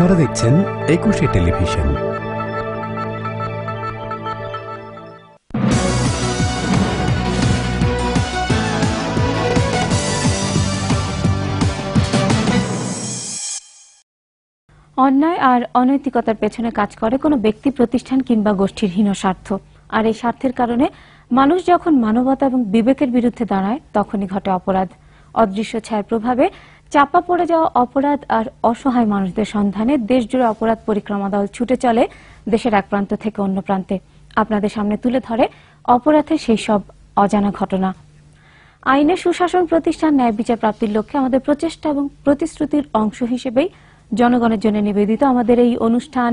আপনারা দেখছেন একুশে টেলিভিশন। অন্যায় আর অনৈতিকতার পেছনে কাজ করে কোনো ব্যক্তি, প্রতিষ্ঠান কিংবা গোষ্ঠীর হীন স্বার্থ। আর এই স্বার্থের কারণে মানুষ যখন মানবতা এবং বিবেকের বিরুদ্ধে দাঁড়ায়, তখনই ঘটে অপরাধ। অদৃশ্য ছায়ার প্রভাবে চাপা পড়ে যাওয়া অপরাধ আর অসহায় মানুষদের সন্ধানে দেশজুড়ে অপরাধ পরিক্রমা দল ছুটে চলে দেশের এক প্রান্ত থেকে অন্য প্রান্তে। আপনাদের সামনে তুলে ধরে অপরাধের সেই সব অজানা ঘটনা। আইনে সুশাসন প্রতিষ্ঠান ন্যায় বিচার প্রাপ্তির লক্ষ্যে আমাদের প্রচেষ্টা এবং প্রতিশ্রুতির অংশ হিসেবেই জনগণের জন্য নিবেদিত আমাদের এই অনুষ্ঠান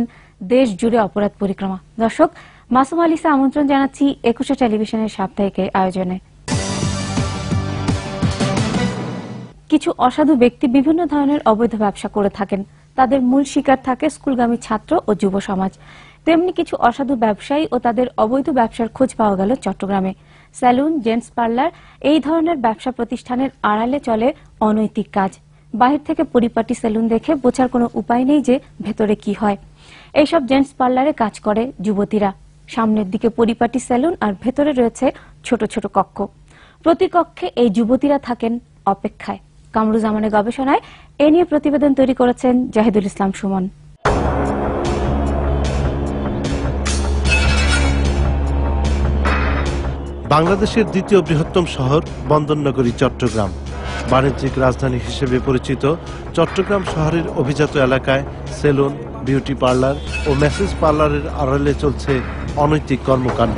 দেশ জুড়ে অপরাধ পরিক্রমা। দর্শক, মাসুম আলিসা আমন্ত্রণ জানাচ্ছি একুশে টেলিভিশনের সাপ্তাহিক আয়োজনে। কিছু অসাধু ব্যক্তি বিভিন্ন ধরনের অবৈধ ব্যবসা করে থাকেন। তাদের মূল শিকার থাকে স্কুলগামী ছাত্র ও যুব সমাজ। তেমনি কিছু অসাধু ব্যবসায়ী ও তাদের অবৈধ ব্যবসার খোঁজ পাওয়া গেল চট্টগ্রামে। স্যালুন, জেন্টস পার্লার এই ধরনের ব্যবসা প্রতিষ্ঠানের আড়ালে চলে অনৈতিক কাজ। বাহির থেকে পরিপাটি সেলুন দেখে বোঝার কোনো উপায় নেই যে ভেতরে কি হয়। এইসব জেন্টস পার্লারে কাজ করে যুবতীরা। সামনের দিকে পরিপাটি সেলুন আর ভেতরে রয়েছে ছোট ছোট কক্ষ। প্রতি কক্ষে এই যুবতীরা থাকেন অপেক্ষায়। কামরুজামানের গবেষণায় এ নিয়ে প্রতিবেদন তৈরি করেছেন জাহিদুল ইসলাম সুমন। বাংলাদেশের দ্বিতীয় বৃহত্তম শহর বন্দরনগরী, চট্টগ্রাম। বাণিজ্যিক রাজধানী হিসেবে পরিচিত চট্টগ্রাম শহরের অভিজাত এলাকায় সেলুন, বিউটি পার্লার ও মেসেজ পার্লারের আড়ালে চলছে অনৈতিক কর্মকাণ্ড।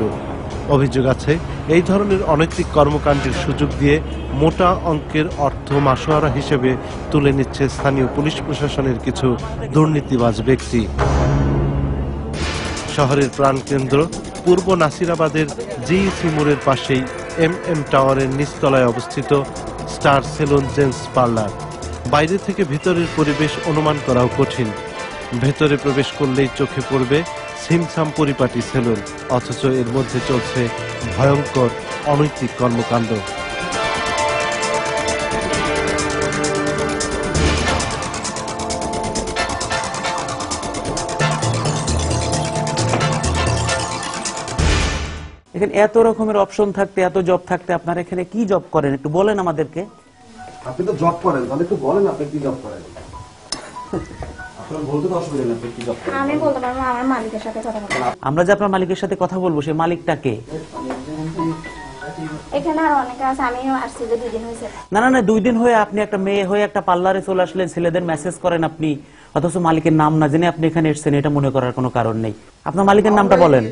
অভিযোগ আছে, এই ধরনের অনৈতিক কর্মকাণ্ডের সুযোগ দিয়ে মোটা অঙ্কের অর্থ মাসোয়ারা হিসেবে তুলে নিচ্ছে স্থানীয় পুলিশ প্রশাসনের কিছু দুর্নীতিবাজ ব্যক্তি। শহরের প্রাণকেন্দ্র পূর্ব নাসিরাবাদের জি সিমুরের পাশেই এম এম টাওয়ারের নিচতলায় অবস্থিত স্টার সেলুন জেন্টস পার্লার। বাইরে থেকে ভিতরের পরিবেশ অনুমান করাও কঠিন। ভেতরে প্রবেশ করলেই চোখে পড়বে সিমসাম পরিপাটি সেলুন অথচ এর মধ্যে চলছে ভয়ঙ্কর অনৈতিক কর্মকাণ্ড। এখানে এত রকমের অপশন থাকতে এত জব থাকতে আপনারা এখানে কি জব করেন? একটু বলেন আমাদেরকে। আপনি তো জব করেন তাহলে একটু বলেন আপনি কি জব করেন। আমি বলতে পারব আমার মালিকের সাথে কথা বলব আমরা যে আপনার মালিকের সাথে কথা বলব সেই মালিকটা কে? এখানে আর অনেকে আছে আমিও আসছি যে দুদিন হয়েছে। না না না দুই দিন হয়ে আপনি একটা মেয়ে হয়ে একটা পার্লারে চলে আসলেন ছেলেদের মেসেজ করেন আপনি অথচ মালিকের নাম না জেনে আপনি এখানে এসেছেন এটা মনে করার কোনো কারণ নেই। আপনার মালিকের নামটা বলেন।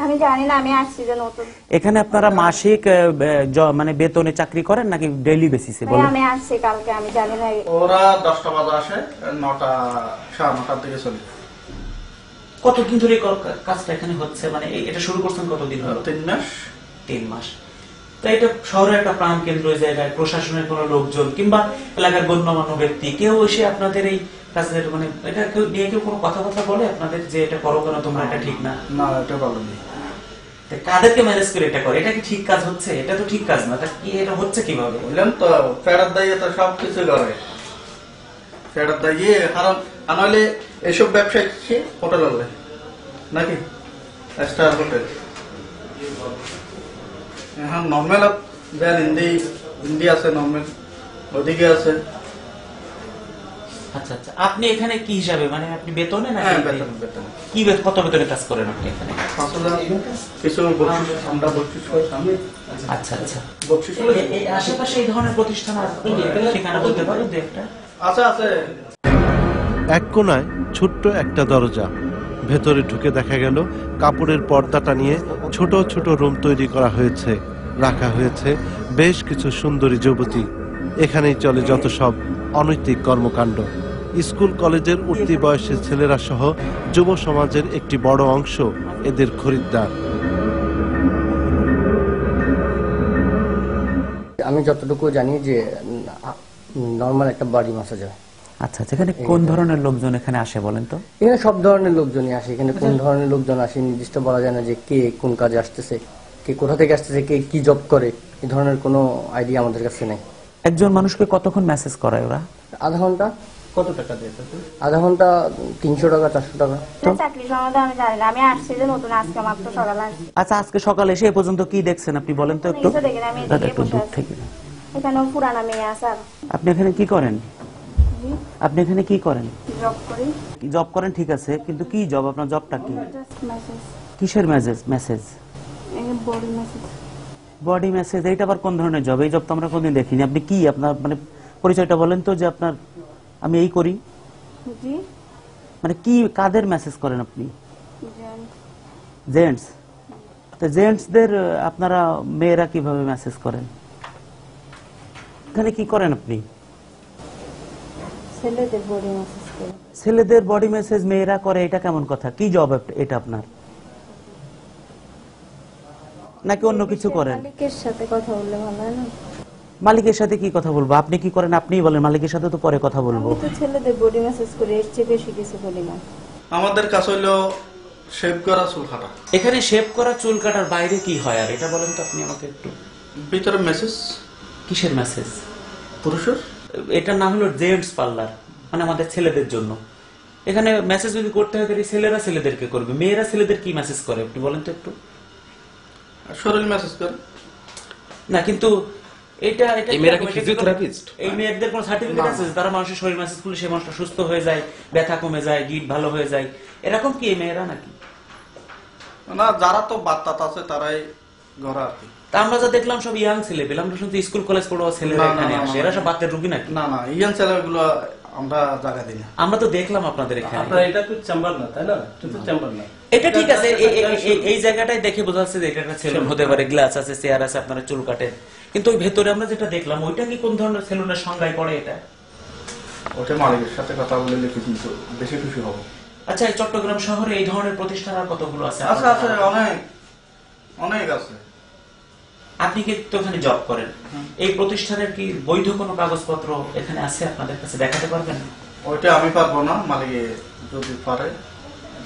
আমি জানি না আমি আসছি যে নতুন। এখানে আপনারা মাসিক মানে বেতনে চাকরি করেন নাকি ডেইলি বেসিসে বলেন? আমি আসছি কালকে আমি জানি না। ওরা দশটা বাজে আসে নটা সাড়ে নটার দিকে চলে। কতদিন ধরে কাজটা এখানে হচ্ছে? মানে এটা শুরু করছেন কতদিন হলো? তিন মাস। তিন মাস। তো এটা শহরের একটা প্রাণ কেন্দ্র জায়গায় প্রশাসনের কোনো লোকজন কিংবা এলাকার গণ্যমান্য ব্যক্তি কেউ এসে আপনাদের এই কাজের মানে এটা কেউ নিয়ে কেউ কোনো কথা কথা বলে আপনাদের যে এটা করো কেন তোমরা এটা ঠিক না? না এটা বলেনি তা কাদেরকে ম্যানেজ করে এটা করে? এটা কি ঠিক কাজ হচ্ছে? এটা তো ঠিক কাজ না। তা কি এটা হচ্ছে কীভাবে? বললাম তো ফেরত দাইয়ে তো সব কিছু করে। ফেরত দাইয়ে কারণ আর নইলে এইসব কি? হোটেল হলে নাকি? Star hotel. এখন নর্মাল দেন হিন্দি হিন্দি আছে নর্মাল ওদিকে আছে। আচ্ছা আচ্ছা। আপনি এখানে কি হিসাবে? মানে আপনি বেতনে না হ্যাঁ কি কত বেতনে কাজ করেন আপনি এখানে? কিছু আমরা বকশিস করছি আচ্ছা আচ্ছা। বকশিস এই আশেপাশে এই ধরনের প্রতিষ্ঠান ঠিকানা বলতে পারো। দু একটা? আছে আছে। এক কোনায় ছোট্ট একটা দরজা। ভেতরে ঢুকে দেখা গেল কাপড়ের পর্দাটা নিয়ে ছোট ছোট রুম তৈরি করা হয়েছে রাখা হয়েছে বেশ কিছু সুন্দরী যুবতী। এখানেই চলে যত সব অনৈতিক কর্মকাণ্ড। স্কুল কলেজের উঠতি বয়সের ছেলেরা সহ যুব সমাজের একটি বড় অংশ এদের খরিদ্দার। আমি যতটুকু জানি যে নর্মাল একটা বাড়ি মাসা যায় আচ্ছা আচ্ছা এখানে কোন ধরনের লোকজন এখানে আসে বলেন তো? এখানে সব ধরনের লোকজনই আসে। এখানে কোন ধরনের লোকজন আসে নির্দিষ্ট বলা যায় না যে কে কোন কাজে আসতেছে কে কোথা থেকে আসতেছে কে কি জব করে এই ধরনের কোনো আইডিয়া আমাদের কাছে নেই। একজন মানুষকে কতক্ষণ মেসেজ করায় ওরা? আধা ঘণ্টা। কত টাকা আধা ঘণ্টা তিনশো টাকা চারশো টাকা। চাকরি সম্বন্ধে আমি জানি না। আমি আসছি যে নতুন আজকে মাত্র সকালে আসছি। আচ্ছা আজকে সকালে এসে এ পর্যন্ত কি দেখছেন আপনি? বলেন তো একটু। দূর থেকে। এখানেও পুরানা মেয়ে আছে আপনি এখানে কি করেন? আপনি এখানে কি করেন? জব করি। জব করেন? ঠিক আছে কিন্তু কি জব? আপনার জবটা কি? কিসের massage massage body massage body massage এইটা আবার কোন ধরনের জব এই জব তো আমরা কোনদিন দেখিনি। আপনি কি? আপনার মানে পরিচয়টা বলেন তো যে আপনার আমি এই করি। মানে কি কাদের মেসেজ করেন আপনি? জেন্টস তো জেন্টসদের আপনারা মেয়েরা কীভাবে মেসেজ করেন? এখানে কি করেন আপনি? ছেলেদের বডি মেসেজ করি। ছেলেদের বডি মেসেজ মেয়েরা করে এটা কেমন কথা? কি জব এটা আপনার? নাকি অন্য কিছু করেন? সাথে কথা বললে ভালো হয় না? মালিকের সাথে কি কথা বলব? আপনি কি করেন? আপনিই বলেন মালিকের সাথে তো পরে কথা বলব। আমি তো ছেলেদের বডি মেসেজ করে এর চেয়ে বেশি কিছু করি না। আমাদের কাছে হলো শেভ করা চুল কাটা। এখানে শেভ করা চুল কাটার বাইরে কি হয়? আর এটা বলেন তো আপনি আমাকে একটু। ভিতরে মেসেজ কিসের মেসেজ পুরুষের? এটা নাম হলো জেন্টস পার্লার মানে আমাদের ছেলেদের জন্য। এখানে মেসেজ যদি করতে হয় তাহলে ছেলেরা ছেলেদেরকে করবে। মেয়েরা ছেলেদের কি মেসেজ করে? আপনি বলেন তো একটু। শরীর মেসেজ করে। না কিন্তু এটা এটা এই মেয়েরা কি? কোনো- এই মেয়েদের কোনো সার্টিফিকেট আছে? যে তারা মানুষের শরীর করলে সেই মানুষটা সুস্থ হয়ে যায় ব্যথা কমে যায় গিট ভালো হয়ে যায়। এরকম কি এই মেয়েরা নাকি? না যারা তো বাত্তাত আছে তারাই ঘরে আর কি। আমরা যা দেখলাম সব ইয়াং ছেলে পেলাম স্কুল কলেজ ছেলেরা এখানে আসে। এরা সব বাতের রুগী নাকি? না না ইয়ান ছেলেগুলো আমরা জায়গা দিই না। আমরা তো দেখলাম আপনাদের এখানে। আপনার এটা তো চেম্বার না তাই না? তো চেম্বার না। এটা ঠিক আছে এই জায়গাটাই দেখে বোঝা যাচ্ছে যে এটা একটা সেলুন হতে পারে গ্লাস আছে চেয়ার আছে আপনারা চুল কাটেন। কিন্তু ওই ভেতরে আমরা যেটা দেখলাম ওইটা কি কোন ধরনের সেলুনের সংজ্ঞায় পড়ে এটা? ওটা মালিকের সাথে কথা বলে লিখে কিন্তু বেশি খুশি হব। আচ্ছা এই চট্টগ্রাম শহরে এই ধরনের প্রতিষ্ঠান আর কতগুলো আছে? আছে আছে অনেক অনেক আছে। আপনি কি তো এখানে জব করেন? এই প্রতিষ্ঠানের কি বৈধ কোনো কাগজপত্র এখানে আছে আপনাদের কাছে দেখাতে পারবেন? ওইটা আমি পারব না মালিকে যদি পারে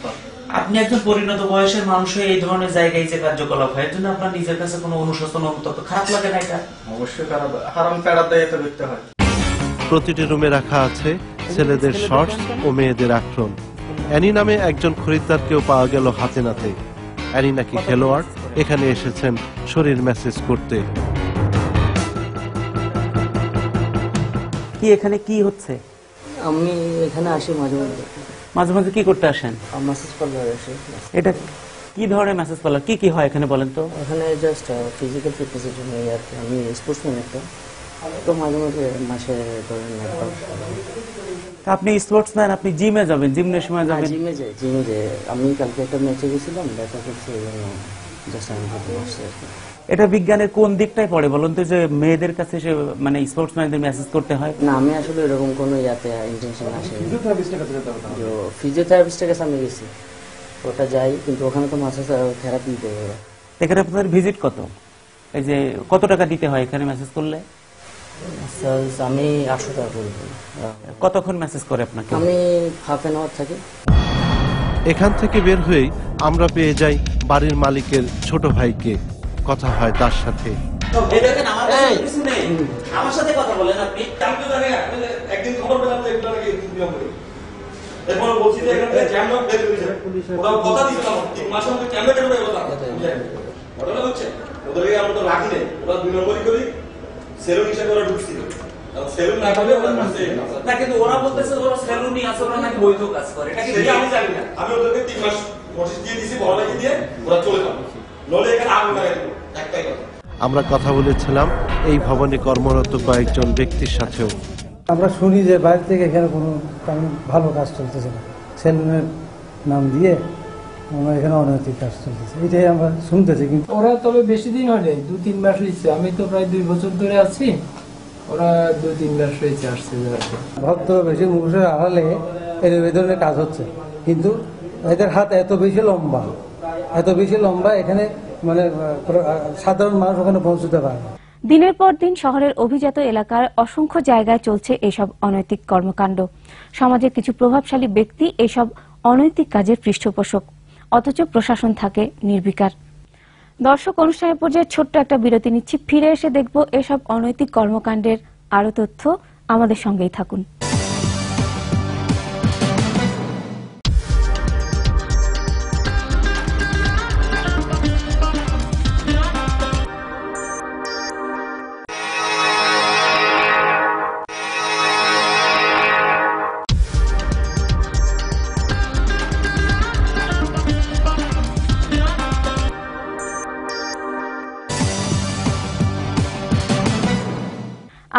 পারবে। আপনি একজন পরিণত বয়সের মানুষ হয়ে এই ধরনের জায়গায় যে কার্যকলাপ হয় এর জন্য আপনার নিজের কাছে কোনো অনুশোচন অনুতপ্ত খারাপ লাগে না এটা? অবশ্যই খারাপ হারাম প্যাড়া দেয় তো দেখতে হয়। প্রতিটি রুমে রাখা আছে ছেলেদের শর্টস ও মেয়েদের আক্রম অ্যানি নামে একজন খরিদ্দারকেও পাওয়া গেল হাতে নাতে। অ্যানি নাকি খেলোয়াড়? এখানে এসেছেন শরীর মেসেজ করতে। কি এখানে কি হচ্ছে? আমি এখানে আসি মাঝে মাঝে মাঝে মাঝে কি করতে আসেন? মেসেজ পার্লার আসি এটা কি ধরনের মেসেজ পার্লার কি কি হয় এখানে বলেন তো? এখানে জাস্ট ফিজিক্যাল ফিটনেসের জন্য আর কি। আমি স্পোর্টসম্যান একটা। তো মাঝে মাঝে মাসে ধরেন তা আপনি স্পোর্টসম্যান আপনি জিমে যাবেন জিমনেশিয়ামে যাবেন। জিমে যাই জিমে যাই। আমি কালকে একটা ম্যাচে গেছিলাম দেখা করছি এই জন্য জাস্ট আমি এটা বিজ্ঞানের কোন দিকটাই পড়ে বলুন তো যে মেয়েদের কাছে সে মানে স্পোর্টসম্যানদের মেসেজ করতে হয়? না আমি আসলে এরকম কোনো ইয়াতে ইন্টেনশন আসেনি ফিজিওথেরাপিস্টের কাছে আমি গেছি। ওটা যাই কিন্তু ওখানে তো মাসে থেরাপি দেয় ওরা এখানে আপনাদের ভিজিট কত? এই যে কত টাকা দিতে হয় এখানে মেসেজ করলে? আমি আটশো টাকা করে দিই। কতক্ষণ মেসেজ করে আপনাকে? আমি হাফ অ্যান আওয়ার থাকি। এখান থেকে বের হয়েই আমরা পেয়ে যাই বাড়ির মালিকের ছোট ভাইকে। কথা হয় তার সাথে। ওরা কথা দিচ্ছিল তিন মাসের মধ্যে ক্যামেরা কেন বের কথা ঘটনা হচ্ছে ওদেরকে আমরা তো রাখি নেই। ওরা দুই নম্বরই করি সেলুন হিসেবে ওরা ঢুকছিল। সেলুন না করে ওরা ঢুকছে। না কিন্তু ওরা বলতেছে ওরা সেলুনই আছে ওরা নাকি বৈধ কাজ করে। এটা কি আমি জানি না। আমি ওদেরকে তিন মাস নোটিশ দিয়ে দিছি বড় লাগিয়ে দিয়ে ওরা চলে যাবে। নলে এখানে আগুন লাগাই দেবো আমরা কথা বলেছিলাম এই ভবনে কর্মরত কয়েকজন ব্যক্তির সাথেও। আমরা শুনি যে বাইরে থেকে এখানে কোনো ভালো কাজ চলতেছে না। সেলুনের নাম দিয়ে আমরা এখানে অনৈতিক কাজ চলতেছে। এটাই আমরা শুনতেছি কিন্তু ওরা তবে বেশি দিন হয়নি দু তিন মাস হয়েছে। আমি তো প্রায় দুই বছর ধরে আছি। ওরা দুই তিন মাস হয়েছে আসছে ভক্ত বেশি মুখোশের আড়ালে এর এই ধরনের কাজ হচ্ছে। কিন্তু এদের হাত এত বেশি লম্বা, এত বেশি লম্বা, এখানে মানে সাধারণ মানুষ ওখানে পৌঁছতে পারে দিনের পর দিন শহরের অভিজাত এলাকার অসংখ্য জায়গায় চলছে এসব অনৈতিক কর্মকাণ্ড। সমাজের কিছু প্রভাবশালী ব্যক্তি এসব অনৈতিক কাজের পৃষ্ঠপোষক, অথচ প্রশাসন থাকে নির্বিকার। দর্শক অনুষ্ঠানের পর্যায়ে ছোট্ট একটা বিরতি নিচ্ছি। ফিরে এসে দেখব এসব অনৈতিক কর্মকাণ্ডের আরও তথ্য। আমাদের সঙ্গেই থাকুন।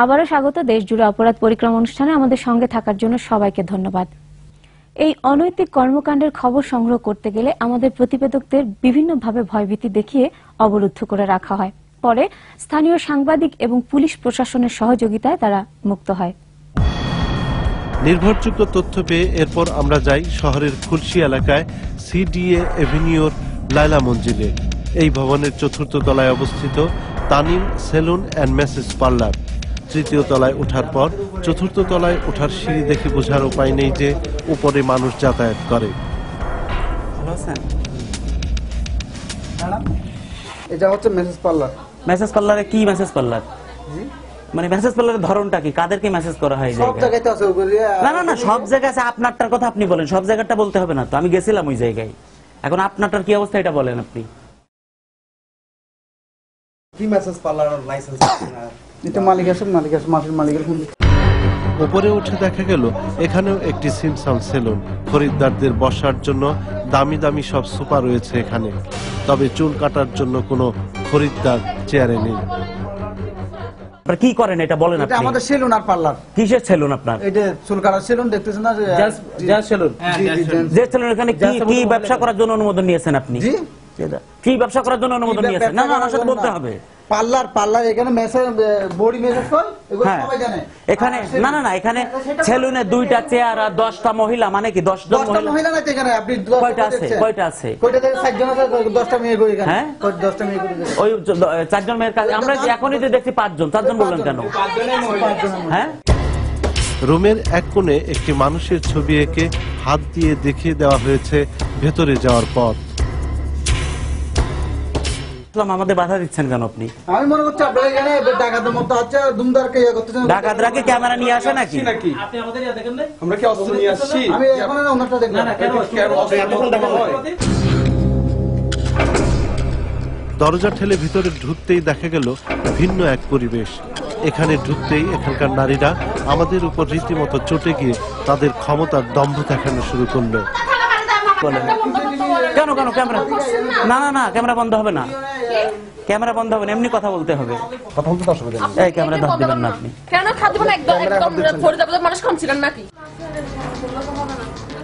আবারও স্বাগত দেশ জুড়ে অপরাধ পরিক্রম অনুষ্ঠানে আমাদের সঙ্গে থাকার জন্য সবাইকে ধন্যবাদ। এই অনৈতিক কর্মকাণ্ডের খবর সংগ্রহ করতে গেলে আমাদের প্রতিবেদকদের বিভিন্নভাবে ভয়ভীতি দেখিয়ে অবরুদ্ধ করে রাখা হয়। পরে স্থানীয় সাংবাদিক এবং পুলিশ প্রশাসনের সহযোগিতায় তারা মুক্ত হয়। নির্ভরযোগ্য তথ্য পেয়ে এরপর আমরা যাই শহরের খুলশি এলাকায় সিডিএ এভিনিউর লাইলা মঞ্জিলে। এই ভবনের চতুর্থ তলায় অবস্থিত Tanim salon and massage parlour. তৃতীয় তলায় ওঠার পর চতুর্থ তলায় ওঠার সিঁড়ি দেখে বোঝার উপায় নেই যে উপরে মানুষ যাতায়াত করে। এটা হচ্ছে মেসেজ পার্লার মেসেজ পার্লারে কি মেসেজ পার্লার মানে মেসেজ পার্লারের ধরনটা কি? কাদেরকে মেসেজ করা হয় সব জায়গায়? জায়গায় তো আছে না না না সব জায়গায় আছে। আপনারটার কথা আপনি বলেন। সব জায়গাটা বলতে হবে না তো। আমি গেছিলাম ওই জায়গায়। এখন আপনারটার কি অবস্থা এটা বলেন আপনি। কি মেসেজ পার্লার লাইসেন্স এটা মালিক আছে মালিক আছে মাসের মালিকের ফোন উপরে উঠে দেখা গেল এখানেও একটি সিমসাম সেলুন খরিদ্দারদের বসার জন্য দামি দামি সব সোফা রয়েছে এখানে। তবে চুল কাটার জন্য কোনো খরিদ্দার চেয়ারে নেই। আপনারা কি করেন এটা বলেন আপনি? আমাদের সেলুন আর পার্লার কিসের সেলুন আপনার? এটা চুল কাটার সেলুন দেখতেছেন না যা সেলুন। যে সেলুন এখানে কি কি ব্যবসা করার জন্য অনুমোদন নিয়েছেন আপনি? জি? কি ব্যবসা করার জন্য অনুমোদন নিয়েছেন? না না আমার সাথে বলতে হবে। পার্লার পার্লার এখানে মেসেজ বডি মেসেজ হয় এগুলো হ্যাঁ। সবাই জানে। এখানে না না না এখানে সেলুনে দুইটা চেয়ার আর দশটা মহিলা মানে কি দশ জন দশটা মহিলা? মহিলা নাই এখানে? আপনি কয়টা আছে? কয়টা আছে? কয়টা থেকে ষাটজন আছে? দশটা মেয়ে করে এখানে। হ্যাঁ? কয়- দশটা মেয়ে করে ওই মেয়ের কাছে আমরা যে এখনই যে দেখছি পাঁচজন? চারজন বললেন কেন? হ্যাঁ? রুমের এক কোণে একটি মানুষের ছবি এঁকে হাত দিয়ে দেখিয়ে দেওয়া হয়েছে ভেতরে যাওয়ার পথ। ইসলাম আমাদের বাধা দিচ্ছেন কেন আপনি? আমি মনে করছি আপনারা এখানে ডাকাতের মতো হচ্ছে দুমদারকে ইয়ে করতেছেন। ডাকাতরা কি ক্যামেরা নিয়ে আসে নাকি? আপনি আমাদের ইয়া দেখেন না আমরা কি অস্ত্র নিয়ে আসছি? আমি এখন ওনারটা দেখলাম কেন কেন অস্ত্র এতক্ষণ দেখা হয় দরজা ঠেলে ভিতরে ঢুকতেই দেখা গেল ভিন্ন এক পরিবেশ। এখানে ঢুকতেই এখানকার নারীরা আমাদের উপর রীতিমতো চটে গিয়ে তাদের ক্ষমতার দম্ভ দেখানো শুরু করল। কেন কেন ক্যামেরা? না না না ক্যামেরা বন্ধ হবে না। ক্যামেরা বন্ধ হবে না এমনি কথা বলতে হবে। কথা বলতে অসুবিধা নেই। এই ক্যামেরা ধর দিবেন না আপনি। কেন খাদ্য মানে একদম একদম ফরিদাবাদের মানুষ কম ছিলেন নাকি?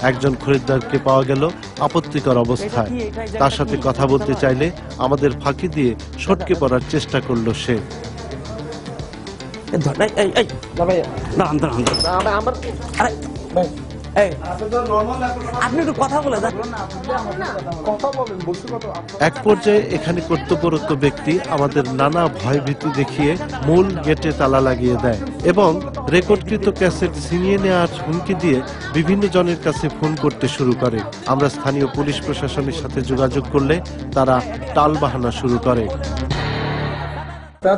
একজন খরিদ্দারকে পাওয়া গেল আপত্তিকর অবস্থায় তার সাথে কথা বলতে চাইলে আমাদের ফাঁকি দিয়ে সটকে পড়ার চেষ্টা করল সে। এই ধর, এই, এই, এই। দাঁড়ান, দাঁড়ান। আরে, এক পর্যায়ে এখানে কর্তব্যরত ব্যক্তি আমাদের নানা ভয়ভীতি দেখিয়ে মূল গেটে তালা লাগিয়ে দেয় এবং রেকর্ডকৃত ক্যাসেট ছিনিয়ে নেওয়ার হুমকি দিয়ে বিভিন্ন জনের কাছে ফোন করতে শুরু করে। আমরা স্থানীয় পুলিশ প্রশাসনের সাথে যোগাযোগ করলে তারা টালবাহানা শুরু করে।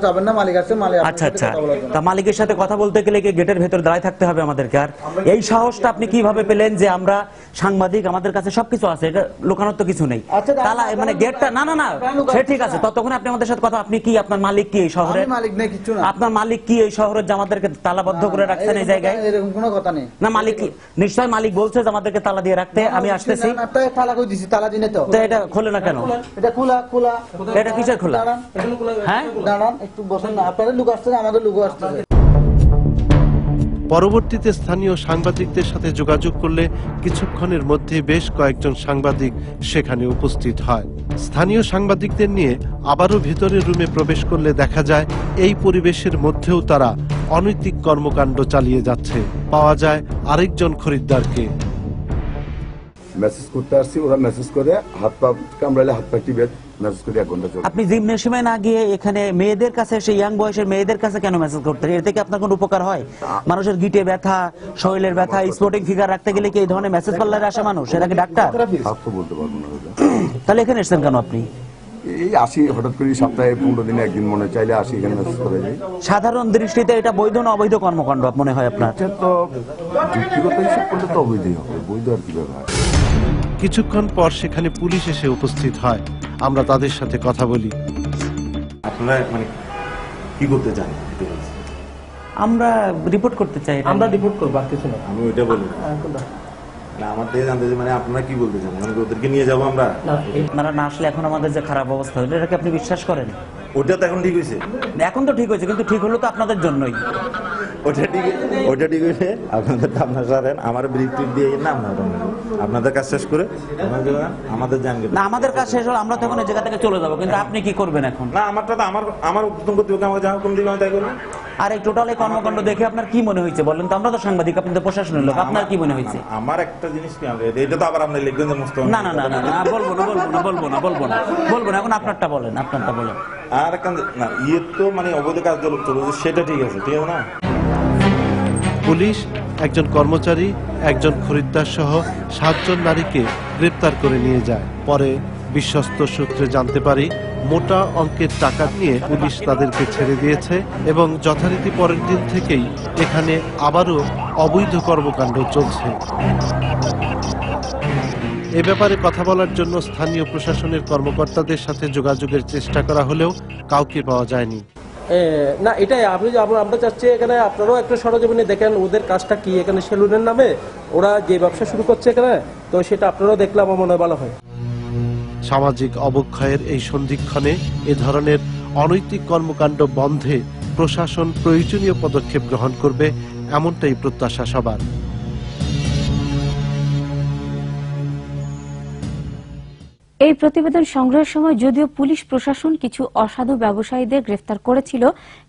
যাবেন না মালিক আছে মালিক আপনার আচ্ছা আচ্ছা। কথা বলার জন্য। তা মালিকের সাথে কথা বলতে গেলে কি গেটের ভেতর দাঁড়ায় থাকতে হবে আমাদেরকে আর? এই সাহসটা আপনি কীভাবে পেলেন যে আমরা সাংবাদিক আমাদের কাছে সবকিছু আছে এটা লুকানোর তো কিছু নেই। আচ্ছা, তালা মানে গেটটা না না না সে ঠিক আছে। ততক্ষণ আপনি আমাদের সাথে কথা আপনি কি আপনার মালিক কি এই শহরে আমি মালিক নেই কিছু না। আপনার মালিক কি এই শহরের যে আমাদেরকে তালাবদ্ধ করে রাখছেন এই জায়গায়? এরকম কোনো কথা নেই। না মালিক নিশ্চয় মালিক বলছে যে আমাদেরকে তালা দিয়ে রাখতে। আমি আসতেছি। তালা দিছি? তালা দিনে তো। এটা খোলে না কেন? এটা খোলা খোলা। এটা কিসের খোলা। হ্যাঁ? দাঁড়ান। একটু বসেন না আপনাদের লোক আসছে না, আমাদের লোক আসছে পরবর্তীতে স্থানীয় সাংবাদিকদের সাথে যোগাযোগ করলে কিছুক্ষণের মধ্যে বেশ কয়েকজন সাংবাদিক সেখানে উপস্থিত হয়। স্থানীয় সাংবাদিকদের নিয়ে আবারও ভিতরের রুমে প্রবেশ করলে দেখা যায় এই পরিবেশের মধ্যেও তারা অনৈতিক কর্মকাণ্ড চালিয়ে যাচ্ছে। পাওয়া যায় আরেকজন খরিদ্দারকে। মেসেজ করতে আসছি ওরা মেসেজ করে হাত পা কামড়াইলে হাত পা টিপে আপনি না গিয়ে এখানে মেয়েদের কাছে এসে ইয়াং বয়সের মেয়েদের কাছে কেন মেসেজ করতেন? এর থেকে আপনার কোনো উপকার হয়? মানুষের গিটে ব্যথা শরীরের ব্যথা স্পোর্টিং ফিগার রাখতে গেলে কি এই ধরনের মেসেজ পার্লারে আসে মানুষ? এরা কি ডাক্তার? বলতে পারব না তাহলে এখানে এসেছেন কেন আপনি? এই আসি হঠাৎ করে সপ্তাহে পনেরো দিনে একদিন মনে চাইলে আসি এখানে মেসেজ করে যাই সাধারণ দৃষ্টিতে এটা বৈধ না অবৈধ কর্মকাণ্ড মনে হয় আপনার? তো ব্যক্তিগত হিসাব করলে তো অবৈধই হবে বৈধ আর কি ব্যাপার কিছুক্ষণ পর সেখানে পুলিশ এসে উপস্থিত হয়। আমরা তাদের সাথে কথা বলি। আপনারা মানে কি করতে চান? আমরা রিপোর্ট করতে চাই আমরা রিপোর্ট করব আর কিছু না। আমি ওইটা বলি না। আমার জানতে চাই, মানে আপনারা কি বলতে চান? মানে ওদেরকে নিয়ে যাব আমরা? আপনারা না আসলে এখন আমাদের যে খারাপ অবস্থা হলো এটাকে আপনি বিশ্বাস করেন? ওটা তো এখন ঠিক হয়েছে। এখন তো ঠিক হয়েছে কিন্তু ঠিক হলো তো আপনাদের জন্যই। ওটা ঠিক ওটা ঠিক হয়েছে। আপনাদের তো আপনার সারেন আমার বৃত্তি দিয়ে না আপনার আপনাদের কাজ শেষ করে আমাদের জানবে জান না আমাদের কাজ শেষ হলো আমরা তো এখন এই জায়গা থেকে চলে যাব কিন্তু আপনি কি করবেন এখন? না আমারটা তো আমার আমার উত্তম হবে আমাকে যা কোন দিকে আমি তাই করব। আর এই টোটাল এই কর্মকাণ্ড দেখে আপনার কি মনে হয়েছে? বলেন তো আমরা তো সাংবাদিক আপনি তো প্রশাসনের লোক আপনার কি মনে হয়েছে? আমার একটা জিনিস কি আমরা এটা তো আবার আপনি লিখবেন যে মুস্ত না না না না না বলব না বলব না বলব না বলব না বলব না এখন আপনারটা বলেন আপনারটা বলেন। আর একটা না ইয়ে তো মানে অবৈধ কাজ লোক চলছে সেটা ঠিক আছে ঠিক আছে না? পুলিশ একজন কর্মচারী একজন খরিদ্দার সহ সাতজন নারীকে গ্রেপ্তার করে নিয়ে যায়। পরে বিশ্বস্ত সূত্রে জানতে পারি, মোটা অঙ্কের টাকা নিয়ে পুলিশ তাদেরকে ছেড়ে দিয়েছে এবং যথারীতি পরের দিন থেকেই এখানে আবারও অবৈধ কর্মকাণ্ড চলছে। এ ব্যাপারে কথা বলার জন্য স্থানীয় প্রশাসনের কর্মকর্তাদের সাথে যোগাযোগের চেষ্টা করা হলেও কাউকে পাওয়া যায়নি। না, এটাই, আপনি আমরা চাচ্ছি এখানে আপনারাও একটা সরজমিনে দেখেন ওদের কাজটা কি, এখানে সেলুনের নামে ওরা যে ব্যবসা শুরু করছে এখানে, তো সেটা আপনারাও দেখলে আমার মনে হয় ভালো হয়। সামাজিক অবক্ষয়ের এই সন্ধিক্ষণে এ ধরনের অনৈতিক কর্মকাণ্ড বন্ধে প্রশাসন প্রয়োজনীয় পদক্ষেপ গ্রহণ করবে এমনটাই প্রত্যাশা সবার। এই প্রতিবেদন সংগ্রহের সময় যদিও পুলিশ প্রশাসন কিছু অসাধু ব্যবসায়ীদের গ্রেফতার করেছিল,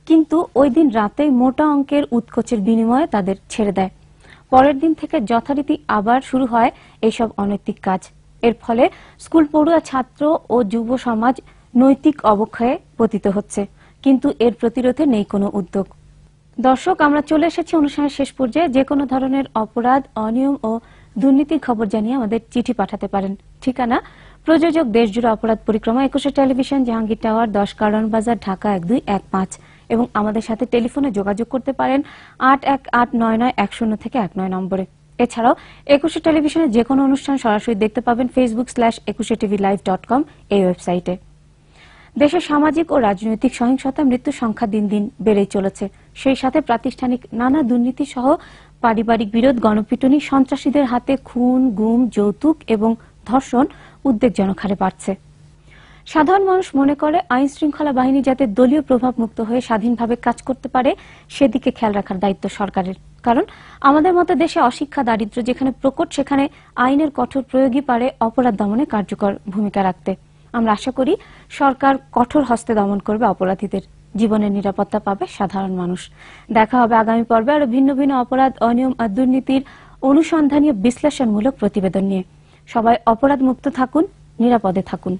কিন্তু ওই দিন রাতেই মোটা অঙ্কের উৎকোচের বিনিময়ে তাদের ছেড়ে দেয়। পরের দিন থেকে যথারীতি আবার শুরু হয় এইসব অনৈতিক কাজ। এর ফলে স্কুল পড়ুয়া ছাত্র ও যুব সমাজ নৈতিক অবক্ষয়ে পতিত হচ্ছে, কিন্তু এর প্রতিরোধে নেই কোনো উদ্যোগ। দর্শক, আমরা চলে এসেছি অনুষ্ঠানের শেষ পর্যায়ে। যে কোনো ধরনের অপরাধ, অনিয়ম ও দুর্নীতির খবর জানিয়ে আমাদের চিঠি পাঠাতে পারেন। ঠিকানা? প্রযোজক দেশজুড়ে অপরাধ পরিক্রমা, একুশে টেলিভিশন, জাহাঙ্গীর টাওয়ার, দশ কারণ বাজার, ঢাকা এক দুই এক পাঁচ। এবং আমাদের সাথে টেলিফোনে যোগাযোগ করতে পারেন আট এক আট নয় নয় এক শূন্য থেকে এক নয় নম্বরে। এছাড়াও একুশে টেলিভিশনের যে কোনো অনুষ্ঠান সরাসরি দেখতে পাবেন Facebook slash Ekushey TV live dot com এই ওয়েবসাইটে। দেশের সামাজিক ও রাজনৈতিক সহিংসতা মৃত্যুর সংখ্যা দিন দিন বেড়েই চলেছে। সেই সাথে প্রাতিষ্ঠানিক নানা দুর্নীতি সহ পারিবারিক বিরোধ, গণপিটুনি, সন্ত্রাসীদের হাতে খুন, গুম, যৌতুক এবং ধর্ষণ উদ্বেগজনক হারে বাড়ছে। সাধারণ মানুষ মনে করে আইন শৃঙ্খলা বাহিনী যাতে দলীয় প্রভাব মুক্ত হয়ে স্বাধীনভাবে কাজ করতে পারে, সেদিকে খেয়াল রাখার দায়িত্ব সরকারের। কারণ আমাদের মতো দেশে অশিক্ষা, দারিদ্র্য যেখানে প্রকট, সেখানে আইনের কঠোর প্রয়োগই পারে অপরাধ দমনে কার্যকর ভূমিকা রাখতে। আমরা আশা করি সরকার কঠোর হস্তে দমন করবে অপরাধীদের। জীবনের নিরাপত্তা পাবে সাধারণ মানুষ। দেখা হবে আগামী পর্বে আরও ভিন্ন ভিন্ন অপরাধ, অনিয়ম আর দুর্নীতির অনুসন্ধানীয় বিশ্লেষণমূলক প্রতিবেদন নিয়ে। সবাই অপরাধ মুক্ত থাকুন, নিরাপদে থাকুন।